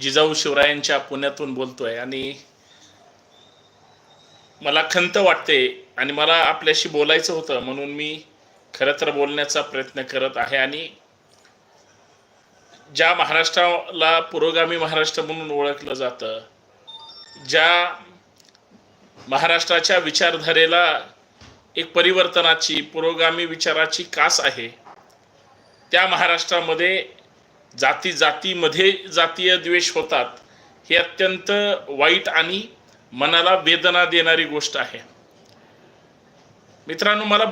जिजाऊ शिवरायांच्या पुण्यातून बोलतोय आणि मला खंत वाटते आणि मला आपल्याशी बोलायचं होतं म्हणून मी खरं तर बोलण्याचा प्रयत्न करत आहे आणि ज्या महाराष्ट्राला पुरोगामी महाराष्ट्र म्हणून ओळखलं जातं ज्या महाराष्ट्राच्या विचारधारेला एक परिवर्तनाची पुरोगामी विचाराची कास आहे त्या महाराष्ट्रामध्ये जाती जातीमध्ये जातीय द्वेष होतात हे अत्यंत वाईट आणि मनाला वेदना देणारी गोष्ट आहे. मित्रांनो मला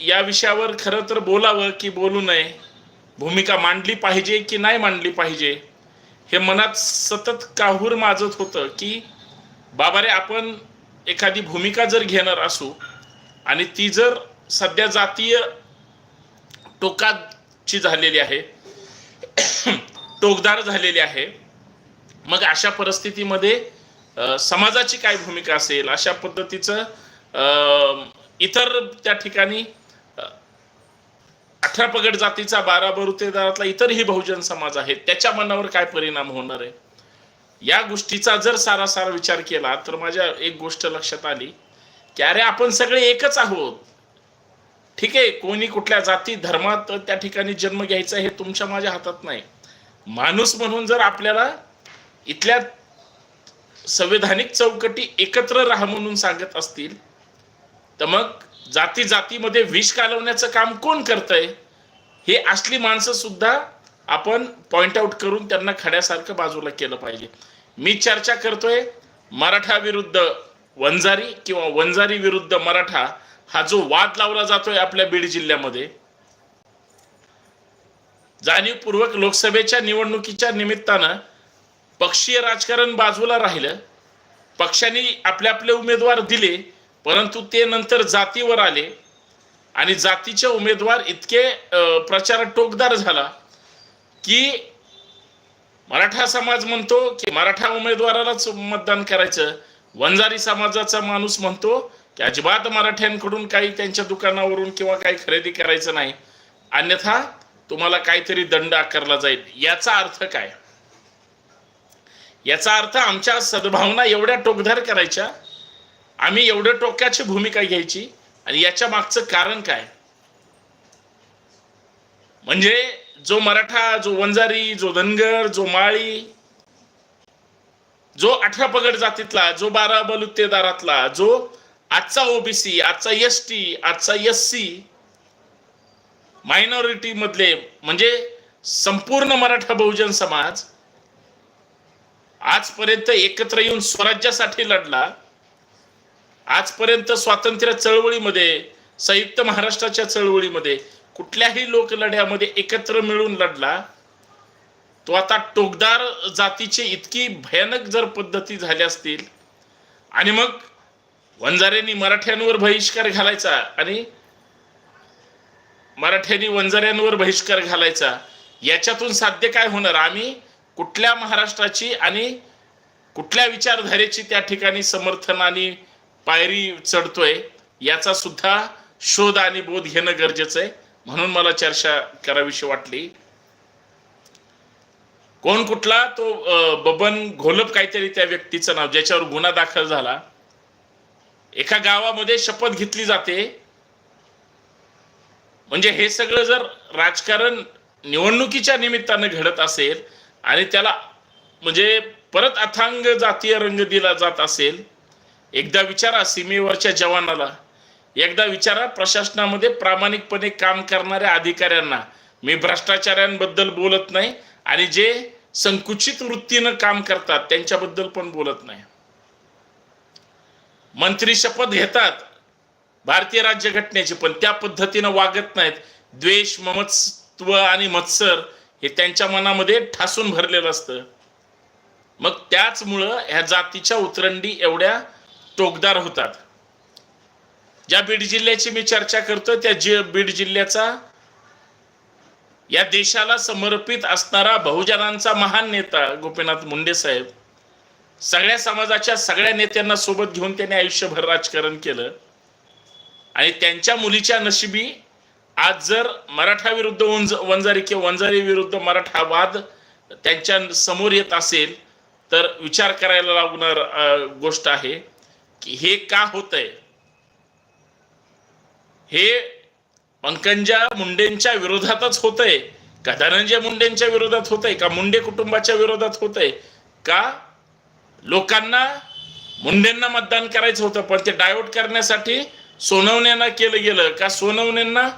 या विषयावर खरं तर बोलावं की बोलू नये. भूमिका मांडली पाहिजे की नाही मांडली पाहिजे हे मनात सतत काहूर माजत होतं की बाबा रे आपण एखादी भूमिका जर घेणार असू आणि ती जर सध्या जातीय टोकाची झालेली आहे टोकदार झालेली आहे. मग अशा परिस्थितीमध्ये समाजाची काय भूमिका असेल? अशा पद्धतीचं इतर त्या ठिकाणी अठरा पगड जातीचा बारा बरुतेदारातला इतरही बहुजन समाज आहे त्याच्या मनावर काय परिणाम होणार आहे? या गोष्टीचा जर सारासार विचार केला तर माझ्या एक गोष्ट लक्षात आली की अरे आपण सगळे एकच आहोत. ठीक आहे कोणी कुठल्या जाती धर्मात त्या ठिकाणी जन्म घ्यायचा हे तुमच्या माझ्या हातात नाही. माणूस म्हणून जर आपल्याला इथल्या संविधानिक चौकटी एकत्र राहा म्हणून सांगत असतील तर मग जाती जातीमध्ये विष कालवण्याचं काम कोण करतंय? हे असली माणसं सुद्धा आपण पॉइंट आउट करून त्यांना खड्यासारखं बाजूला केलं पाहिजे. मी चर्चा करतोय मराठा विरुद्ध वंजारी किंवा वंजारी विरुद्ध मराठा हा जो वाद लावला जातोय आपल्या बीड जिल्ह्यामध्ये जाणीवपूर्वक लोकसभेच्या निवडणुकीच्या निमित्तानं पक्षीय राजकारण बाजूला राहिलं. पक्षांनी आपले आपले उमेदवार दिले परंतु ते नंतर जातीवर आले. आणि जातीचे उमेदवार इतके प्रचार टोकदार झाला की मराठा समाज म्हणतो की मराठा उमेदवारालाच मतदान करायचं. वंजारी समाजाचा माणूस म्हणतो की अजिबात मराठ्यांकडून काही त्यांच्या दुकानावरून किंवा काही खरेदी करायचं नाही. अन्यथा तुम्हाला काहीतरी दंड आकारला जाईल. याचा अर्थ काय? याचा अर्थ आमच्या सद्भावना एवढ्या टोकधार करायच्या आम्ही एवढ्या टोक्याची भूमिका घ्यायची आणि याच्या मागचं कारण काय? म्हणजे जो मराठा जो वंजारी जो धनगर जो माळी जो अठरा पगड जातीतला जो बारा बलुतेदारातला जो आजचा ओबीसी आजचा एस टी आजचा एस सी मायनॉरिटी मधले म्हणजे संपूर्ण मराठा बहुजन समाज आजपर्यंत एकत्र येऊन स्वराज्यासाठी लढला. आजपर्यंत स्वातंत्र्य चळवळीमध्ये संयुक्त महाराष्ट्राच्या चळवळीमध्ये कुठल्याही लोकलढ्यामध्ये एकत्र मिळून लढला. तो आता टोकदार जातीची इतकी भयानक जर पद्धती झाल्या असतील आणि मग वंजाऱ्यांनी मराठ्यांवर बहिष्कार घालायचा आणि मराठ्यांनी वंजाऱ्यांवर बहिष्कार घालायचा. याच्यातून साध्य काय होणार? आम्ही कुठल्या महाराष्ट्राची आणि कुठल्या विचारधारेची त्या ठिकाणी समर्थन आणि पायरी चढतोय याचा सुद्धा शोध आणि बोध घेणं गरजेचं आहे. म्हणून मला चर्चा करावीशी वाटली. कोण कुठला? तो बबन घोलप काहीतरी त्या व्यक्तीचं नाव ज्याच्यावर गुन्हा दाखल झाला. एका गावामध्ये शपथ घेतली जाते. म्हणजे हे सगळं जर राजकारण निवडणुकीच्या निमित्तानं घडत असेल आणि त्याला म्हणजे परत अथांग जातीय रंग दिला जात असेल एकदा विचारा सीमेवरच्या जवानाला. एकदा विचारा प्रशासनामध्ये प्रामाणिकपणे काम करणाऱ्या अधिकाऱ्यांना. मी भ्रष्टाचाऱ्यांबद्दल बोलत नाही आणि जे संकुचित वृत्तीनं काम करतात त्यांच्याबद्दल पण बोलत नाही. मंत्री शपथ घेतात. भारतीय राज्यघटनेची पण त्या पद्धतीनं वागत नाहीत. द्वेष ममत्व आणि मत्सर हे त्यांच्या मनामध्ये ठासून भरलेलं असतं. मग त्याचमुळं ह्या जातीच्या उतरंडी एवढ्या टोकदार होतात. ज्या बीड जिल्ह्याची मी चर्चा करतोय त्या जि बीड जिल्ह्याचा या देशाला समर्पित असणारा बहुजनांचा महान नेता गोपीनाथ मुंडे साहेब सगळ्या समाजाच्या सगळ्या नेत्यांना सोबत घेऊन त्यांनी आयुष्यभर राजकारण केलं. आणि त्यांच्या मुलीच्या नशिबी आज जर मराठा विरुद्ध वंज वंजारी किंवा वंजारी विरुद्ध मराठा वाद त्यांच्यासमोर येत असेल तर विचार करायला लागणार गोष्ट आहे की हे का होतंय? हे पंकजा मुंडेंच्या विरोधातच होतंय. का धनंजय मुंडेंच्या विरोधात होतंय? का मुंडे कुटुंबाच्या विरोधात होतंय? का लोकांना मुंडेंना मतदान करायचं होतं पण ते डायव्हर्ट करण्यासाठी सोनवण्यांना केलं गेलं. का सोनवण्यांना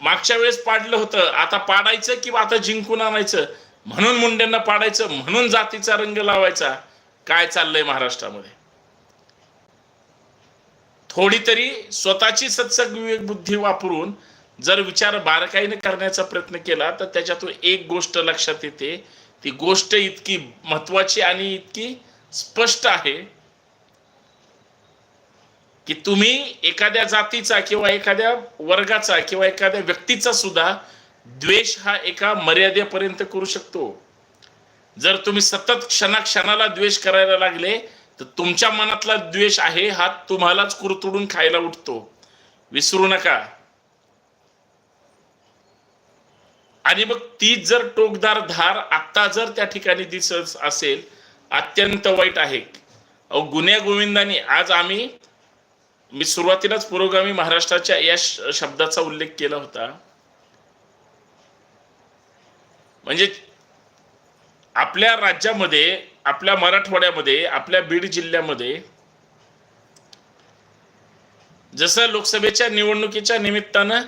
मागच्या वेळेस पाडलं होतं. आता पाडायचं किंवा आता जिंकून आणायचं? म्हणून मुंडेंना पाडायचं म्हणून जातीचा रंग लावायचा. काय चाललंय महाराष्ट्रामध्ये? थोडी तरी स्वतःची सत्सग विवेक बुद्धी वापरून जर विचार बारकाईने करण्याचा प्रयत्न केला तर त्याच्यातून एक गोष्ट लक्षात येते. ती गोष्ट इतकी महत्वाची आणि इतकी स्पष्ट आहे. की तुम्ही एखाद्या जातीचा किंवा एखाद्या वर्गाचा किंवा एखाद्या व्यक्तीचा सुद्धा द्वेष हा एका मर्यादेपर्यंत करू शकतो. जर तुम्ही सतत क्षणाक्षणाला द्वेष करायला लागले तर तुमच्या मनातला द्वेष आहे हा तुम्हालाच कुरतुडून खायला उठतो. विसरू नका. आणि मग ती जर टोकदार धार आत्ता जर त्या ठिकाणी दिसत असेल अत्यंत वाईट आहे. अहो गुन्ह्या गोविंदाने आज आम्ही मी सुरुवातीलाच पुरोगामी महाराष्ट्राच्या या शब्दाचा उल्लेख केला होता. म्हणजे आपल्या राज्यामध्ये आपल्या मराठवाड्यामध्ये आपल्या बीड जिल्ह्यामध्ये जसं लोकसभेच्या निवडणुकीच्या निमित्तानं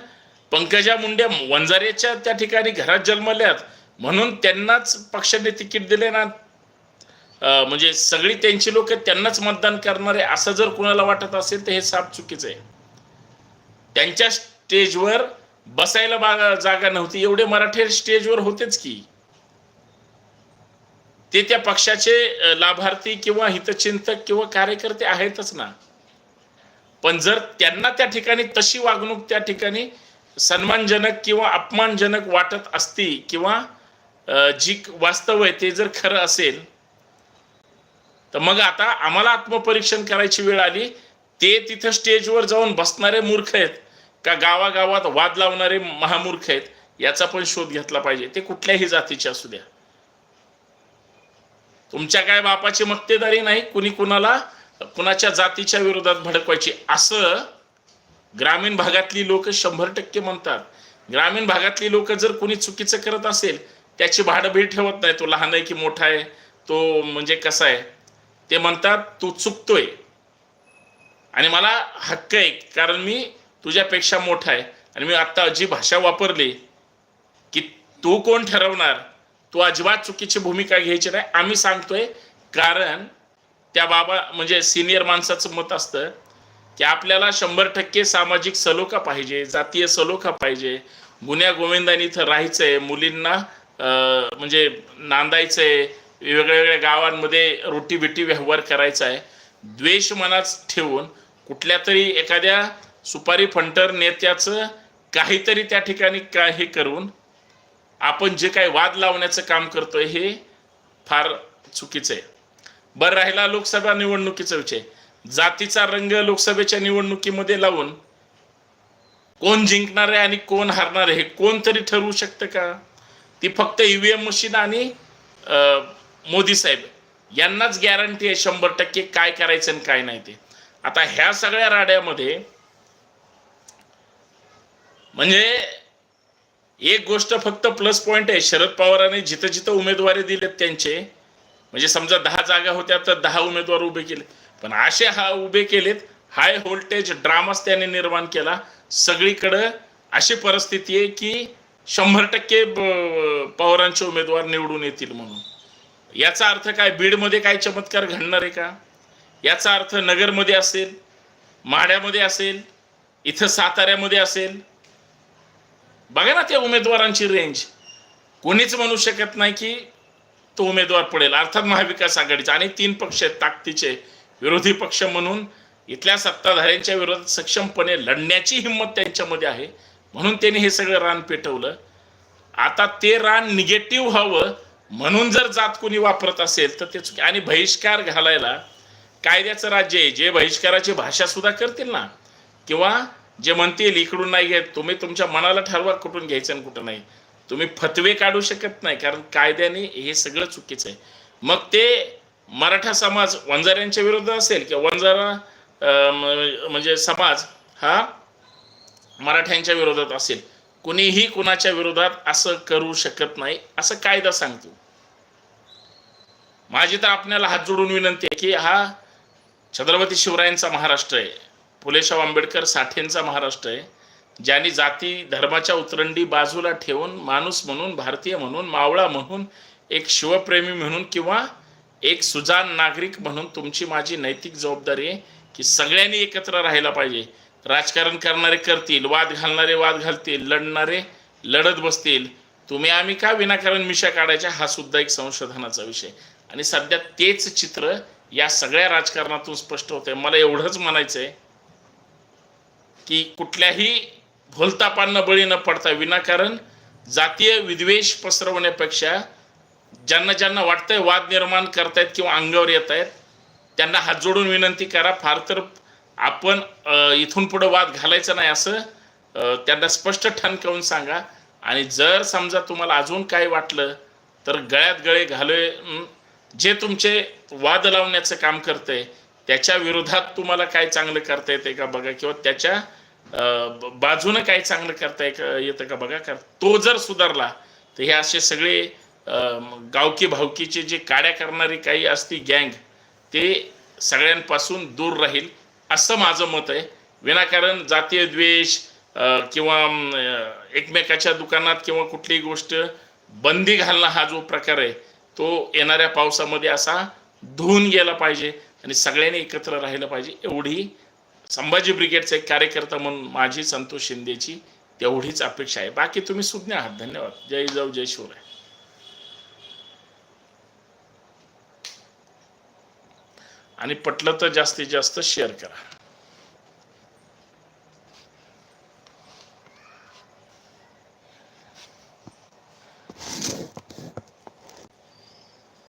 पंकजा मुंडे वंजारेच्या त्या ठिकाणी घरात जन्मल्यात म्हणून त्यांनाच पक्षाने तिकीट दिले ना म्हणजे सगळी त्यांची लोक त्यांनाच मतदान करणारे असं जर कुणाला वाटत असेल तर हे साप चुकीचं आहे. त्यांच्या स्टेजवर बसायला बागा जागा नव्हती एवढे मराठी स्टेजवर होतेच की. ते त्या पक्षाचे लाभार्थी किंवा हितचिंतक किंवा कार्यकर्ते आहेतच ना. पण जर त्यांना त्या ठिकाणी तशी वागणूक त्या ठिकाणी सन्मानजनक किंवा अपमानजनक वाटत असती किंवा जी वास्तव आहे ते जर खरं असेल तर मग आता आम्हाला आत्मपरीक्षण करायची वेळ आली. ते तिथं स्टेजवर जाऊन बसणारे मूर्ख आहेत. का गावागावात वाद लावणारे महामूर्ख आहेत. याचा पण शोध घेतला पाहिजे. ते कुठल्याही जातीचे असू द्या. तुमच्या काय बापाची मक्तेदारी नाही कुणी कुणाला कुणाच्या जातीच्या विरोधात भडकवायची. असं ग्रामीण भागातली लोक शंभर टक्के म्हणतात. ग्रामीण भागातली लोक जर कुणी चुकीचं करत असेल त्याची भाडभीड ठेवत नाही. तो लहान आहे की मोठा आहे तो म्हणजे कसा आहे? ते म्हणतात तू चुकतोय. आणि मला हक्क आहे कारण मी तुझ्यापेक्षा मोठा आहे. आणि मी आत्ता जी भाषा वापरली की तू कोण ठरवणार? तू अजिबात चुकीची भूमिका घ्यायची नाही. आम्ही सांगतोय कारण त्या बाबा म्हणजे सिनियर माणसाचं मत असतं की आपल्याला शंभर टक्के सामाजिक सलोखा पाहिजे जातीय सलोखा पाहिजे. गुन्ह्या गोविंदाने इथं राहायचंय मुलींना म्हणजे नांदायचंय वेगळ्या वेगळ्या गावांमध्ये रोटी बिटी व्यवहार करायचा आहे. द्वेष मनात ठेवून कुठल्या तरी एखाद्या सुपारी फंटर नेत्याचं काहीतरी त्या ठिकाणी का हे करून आपण जे काही वाद लावण्याचं काम करतोय हे फार चुकीचं आहे. बरं राहिला लोकसभा निवडणुकीचा विषय. जातीचा रंग लोकसभेच्या निवडणुकीमध्ये लावून कोण जिंकणार आहे आणि कोण हारणार आहे हे कोण तरी ठरवू शकतं का? ती फक्त ईव्हीएम मशीन आणि मोदी साहेब यांनाच गॅरंटी आहे शंभर टक्के काय करायचं आणि काय नाही ते. आता ह्या सगळ्या राड्यामध्ये म्हणजे एक गोष्ट फक्त प्लस पॉईंट आहे. शरद पवारांनी जिथं जिथं उमेदवारी दिलेत त्यांचे म्हणजे समजा दहा जागा होत्या तर दहा उमेदवार उभे केले. पण असे हा उभे केलेत हाय व्होल्टेज ड्रामाच त्याने निर्माण केला. सगळीकडं अशी परिस्थिती आहे की शंभर टक्के पवारांचे उमेदवार निवडून येतील म्हणून. याचा अर्थ काय? बीडमध्ये काय चमत्कार घडणार आहे का? याचा अर्थ नगरमध्ये असेल माड्यामध्ये असेल इथं साताऱ्यामध्ये असेल. बघा ना त्या उमेदवारांची रेंज कोणीच म्हणू शकत नाही की तो उमेदवार पडेल. अर्थात महाविकास आघाडीचा आणि तीन पक्ष आहेत ताकदीचे विरोधी पक्ष म्हणून. इथल्या सत्ताधाऱ्यांच्या विरोधात सक्षमपणे लढण्याची हिंमत त्यांच्यामध्ये आहे. म्हणून त्यांनी हे सगळं रान पेटवलं. आता ते रान निगेटिव्ह व्हावं म्हणून जर जात कोणी वापरत असेल तर ते चुकी आणि बहिष्कार घालायला कायद्याचं राज्य आहे. जे बहिष्काराची भाषा सुद्धा करतील ना. किंवा जे म्हणतील इकडून नाही घेत. तुम्ही तुमच्या मनाला ठरवा कुठून घ्यायचं आणि कुठं नाही. तुम्ही फतवे काढू शकत नाही कारण कायद्याने हे सगळं चुकीचं आहे. मग ते मराठा समाज वंजाऱ्यांच्या विरुद्ध असेल किंवा वंजारा म्हणजे समाज हा मराठ्यांच्या विरोधात असेल. कुणीही कुणाच्या विरोधात असं करू शकत नाही असं कायदा सांगतो. माझी तर आपल्याला हात जोडून विनंती आहे की हा छत्रपती शिवरायांचा महाराष्ट्र आहे. फुलेशाह आंबेडकर साठेंचा महाराष्ट्र आहे. ज्यांनी जाती धर्माच्या उतरंडी बाजूला ठेवून माणूस म्हणून भारतीय म्हणून मावळा म्हणून एक शिवप्रेमी म्हणून किंवा एक सुजान नागरिक म्हणून तुमची माझी नैतिक जबाबदारी आहे की सगळ्यांनी एकत्र राहायला पाहिजे. राजकारण करणारे करतील वाद घालणारे वाद घालतील लढणारे लढत बसतील. तुम्ही आम्ही का विनाकारण मिशा काढायच्या? हा सुद्धा एक संशोधनाचा विषय आणि सध्या तेच चित्र या सगळ्या राजकारणातून स्पष्ट होतंय. मला एवढंच म्हणायचं आहे की कुठल्याही भोलतापांना बळी न पडता विनाकारण जातीय विद्वेष पसरवण्यापेक्षा ज्यांना ज्यांना वाटतंय वाद निर्माण करतायत किंवा अंगावर येत आहेत त्यांना हात जोडून विनंती करा. फार तर आपण इथून पुढे वाद घालायचा नाही असं त्यांना स्पष्ट ठणकावून सांगा. आणि जर समजा तुम्हाला अजून काय वाटलं तर गळ्यात गळे घालून अं, जे तुमचे वाद लावण्याचं काम करते त्याच्या विरोधात तुम्हाला काय चांगलं करता येते का बघा? किंवा त्याच्या बाजूनं काय चांगलं करता येतं येतं का बघा? कारण तो जर सुधारला तर हे असे सगळे गावकी भावकीचे जे काड्या करणारी काही असती गँग ते सगळ्यांपासून दूर राहील असं माझं मत आहे. विनाकारण जातीय द्वेष किंवा एकमेकाच्या दुकानात किंवा कुठलीही गोष्ट बंदी घालणं हा जो प्रकार आहे तो येणाऱ्या पावसामध्ये असा धुवून गेला पाहिजे आणि सगळ्यांनी एकत्र राहिलं पाहिजे. एवढी संभाजी ब्रिगेडचा एक कार्यकर्ता म्हणून माझी संतोष शिंदेची तेवढीच अपेक्षा आहे. बाकी तुम्ही सुज्ञ आहात. धन्यवाद. जय जाऊ जय शिवराय. आणि पटलं तर जास्तीत जास्त शेअर करा.